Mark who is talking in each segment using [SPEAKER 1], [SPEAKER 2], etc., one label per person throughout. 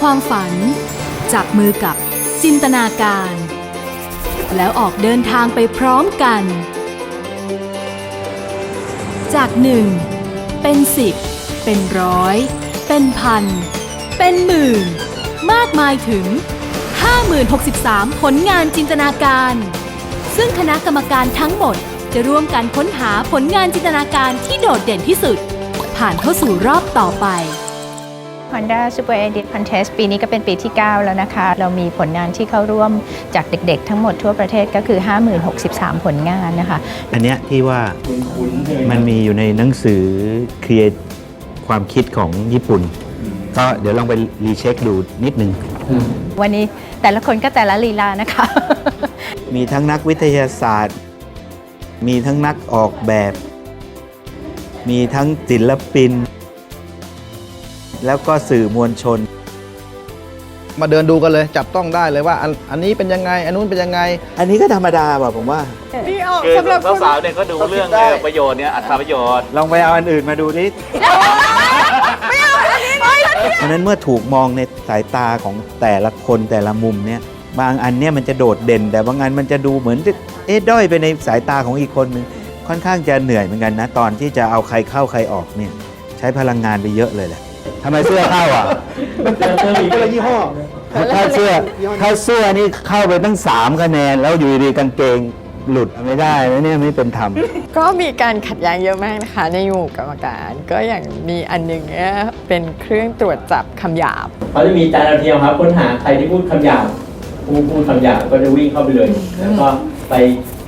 [SPEAKER 1] ความฝัน จับมือกับจินตนาการ แล้วออกเดินทางไปพร้อมกัน จากหนึ่งเป็นสิบเป็นร้อย เป็นพัน เป็นหมื่น มากมายถึง 5063 ผลงานจินตนาการ ซึ่งคณะกรรมการทั้งหมดจะร่วมกันค้นหาผลงานจินตนาการที่โดดเด่นที่สุด ผ่านเข้าสู่รอบต่อไป
[SPEAKER 2] Honda Super Edit Contest ปีนี้ก็เป็นปีที่ 9 แล้วนะคะ เรามีผลงานที่เข้าร่วมจากเด็กๆ ทั้งหมดทั่วประเทศก็คือ 5063 ผลงานนะคะ
[SPEAKER 3] อันเนี้ยที่ว่ามันมีอยู่ในหนังสือ create ความคิดของญี่ปุ่น ก็เดี๋ยวลองไปรีเช็คดูนิดนึง
[SPEAKER 2] วันนี้แต่ละคนก็แต่ละลีลานะคะ
[SPEAKER 3] มีทั้งนักวิทยาศาสตร์ มีทั้งนักออกแบบ มีทั้งศิลปิน แล้วก็สื่อมวลชน
[SPEAKER 4] มาเดินดูกันเลยจับต้องได้เลยว่าอันอันนี้เป็นยังไง อันนู้นเป็นยังไง
[SPEAKER 3] อันนี้ก็ธรรมดาป่ะผมว่า
[SPEAKER 5] คือสาวๆเนี่ยก็ดูเรื่องเรื่องประโยชน์เนี่ยอัตราประโยชน์
[SPEAKER 3] ลองไปเอาอันอื่นมาดูดิเพราะฉะนั้นเมื่อถูกมองในสายตาของแต่ละคนแต่ละมุมเนี่ยบางอันเนี่ยมันจะโดดเด่น แต่บางอันมันจะดูเหมือนจะเอ๊ะด้อยไปในสายตาของอีกคนนึงค่อนข้างจะเหนื่อยเหมือนกันนะ ตอนที่จะเอาใครเข้าใครออกเนี่ยใช้พลังงานไปเยอะเลยแหละ ทำไมเสื้อเข้าอะ
[SPEAKER 4] ก็เลยยี่ห้อ
[SPEAKER 3] ถ้าเสื้อถ้าเสื้อนี่เข้าไปตั้งสามคะแนน แล้วอยู่ดีๆกางเกงหลุดไม่ได้นะเนี่ยไม่เป็นธรรม
[SPEAKER 6] ก็มีการขัดแย้งเยอะมากนะคะในหมู่กรรมการ ก็อย่างมีอันหนึ่งเนี่ยเป็นเครื่องตรวจจับคำหยาบ
[SPEAKER 7] เขาจะมีจานดาวเทียมครับค้นหาใครที่พูดคำหยาบผู้พูดคำหยาบก็จะวิ่งเข้าไปเลย แล้วก็ไป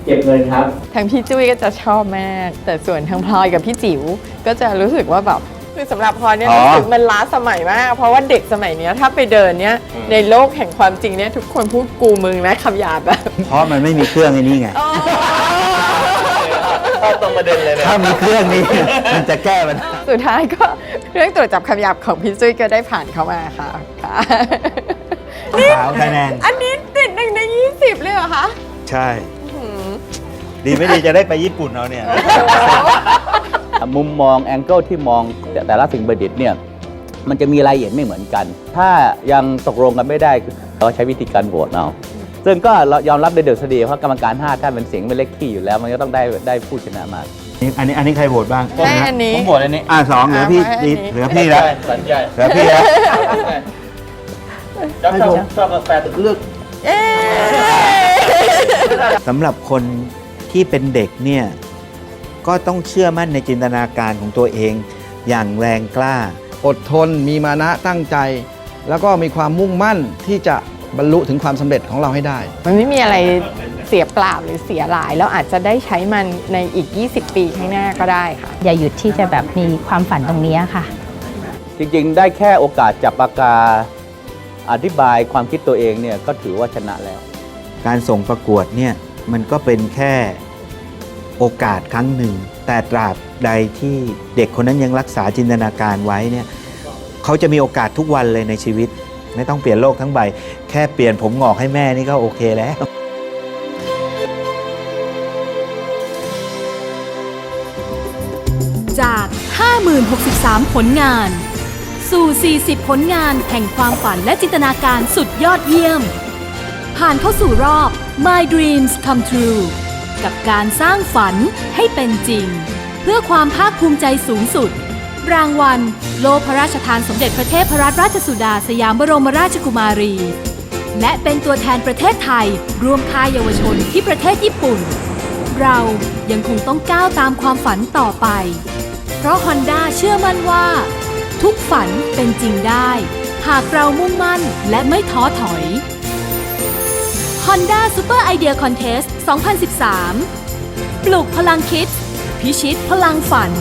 [SPEAKER 7] เก็บเงินครับ
[SPEAKER 6] ทางพี่จุ้ยก็จะชอบมาก แต่ส่วนทางพลอยกับพี่จิ๋วก็จะรู้สึกว่าแบบ คือสำหรับพลอยเนี่ย
[SPEAKER 3] อ๋อ
[SPEAKER 6] รู้สึกมันล้าสมัยมาก เพราะว่าเด็กสมัยเนี้ยถ้าไปเดินเนี่ยในโลกแห่งความจริงเนี่ยทุกคนพูดกูมึงนะคำหยาบแบบ
[SPEAKER 3] เพราะมันไม่มีเครื่องไอ้นี่ไง
[SPEAKER 5] เข้าตรงประเด็นเลยนะ
[SPEAKER 3] ถ้ามีเครื่องนี้ มันจะแก้มัน
[SPEAKER 6] สุดท้ายก็เครื่องตรวจจับคำหยาบของพี่จุ้ยก็ได้ผ่านเข้ามาค่ะค่ะ
[SPEAKER 3] สาวคะแนน
[SPEAKER 6] อันนี้ติดหนึ่งในยี่สิบเลยเหรอคะ
[SPEAKER 3] ใช่ดีไม่ดีจะได้ไปญี่ปุ่นเอาเนี่ย
[SPEAKER 5] มุมมองแองเกิลที่มองแต่ละสิ่งประดิษฐ์เนี่ยมันจะมีรายละเอียดไม่เหมือนกัน ถ้ายังตกลงกันไม่ได้เราใช้วิธีการโหวตเอาซึ่งก็เรายอมรับในเดือดสดีเพราะกรรมการ5ท่านเป็นเสียงเป็นเล็กที่อยู่แล้ว มันก็ต้องได้ได้ผู้ชนะมา
[SPEAKER 3] อันนี้อันนี้ใครโหวตบ้าง
[SPEAKER 6] ได้อันนี้
[SPEAKER 5] ผมโหวตอันนี้
[SPEAKER 3] อ่าสองเหลือพี่
[SPEAKER 6] อ่าไว้อันนี้
[SPEAKER 3] เหลือพี่แล้ว
[SPEAKER 5] สัญญา
[SPEAKER 3] เหลือพี่แล้ว
[SPEAKER 5] ชอบชอบชอบกาแฟเลือก
[SPEAKER 6] เอ๊ะ
[SPEAKER 3] สำหรับคนที่เป็นเด็กเนี่ย ก็ต้องเชื่อมั่นในจินตนาการของตัวเอง อย่างแรงกล้า
[SPEAKER 4] อดทนมีมานะตั้งใจ แล้วก็มีความมุ่งมั่นที่จะบรรลุถึงความสำเร็จของเราให้ได้
[SPEAKER 6] มันไม่มีอะไรเสียเปล่าหรือเสียหลาย แล้วอาจจะได้ใช้มันในอีก 20 ปีข้างหน้าก็ได้ค่ะ
[SPEAKER 2] อย่าหยุดที่จะแบบมีความฝันตรงนี้ค่ะ
[SPEAKER 5] จริงๆ ได้แค่โอกาสจับปากกาอธิบายความคิดตัวเองเนี่ยก็ถือว่าชนะแล้ว
[SPEAKER 3] การส่งประกวดเนี่ยมันก็เป็นแค่ โอกาสครั้งหนึ่ง แต่ตราบใดที่เด็กคนนั้นยังรักษาจินตนาการไว้เนี่ยเขาจะมีโอกาสทุกวันเลยในชีวิต ไม่ต้องเปลี่ยนโลกทั้งใบ แค่เปลี่ยนผมงอกให้แม่นี่ก็โอเคแล้ว
[SPEAKER 1] จาก 5063 ผลงาน สู่ 40 ผลงานแห่งความฝันและจินตนาการสุดยอดเยี่ยม ผ่านเข้าสู่รอบ My Dreams Come True กับการสร้างฝันให้เป็นจริง เพื่อความภาคภูมิใจสูงสุด รางวัล โลพระราชทานสมเด็จพระเทพรัตนราชสุดาสยามบรมราชกุมารี และเป็นตัวแทนประเทศไทย ร่วมค่ายเยาวชนที่ประเทศญี่ปุ่น เรายังคงต้องก้าวตามความฝันต่อไป เพราะ Honda เชื่อมั่นว่า ทุกฝันเป็นจริงได้ หากเรามุ่งมั่นและไม่ท้อถอย Honda Super Idea Contest 2013 ปลูกพลังคิด พิชิตพลังฝัน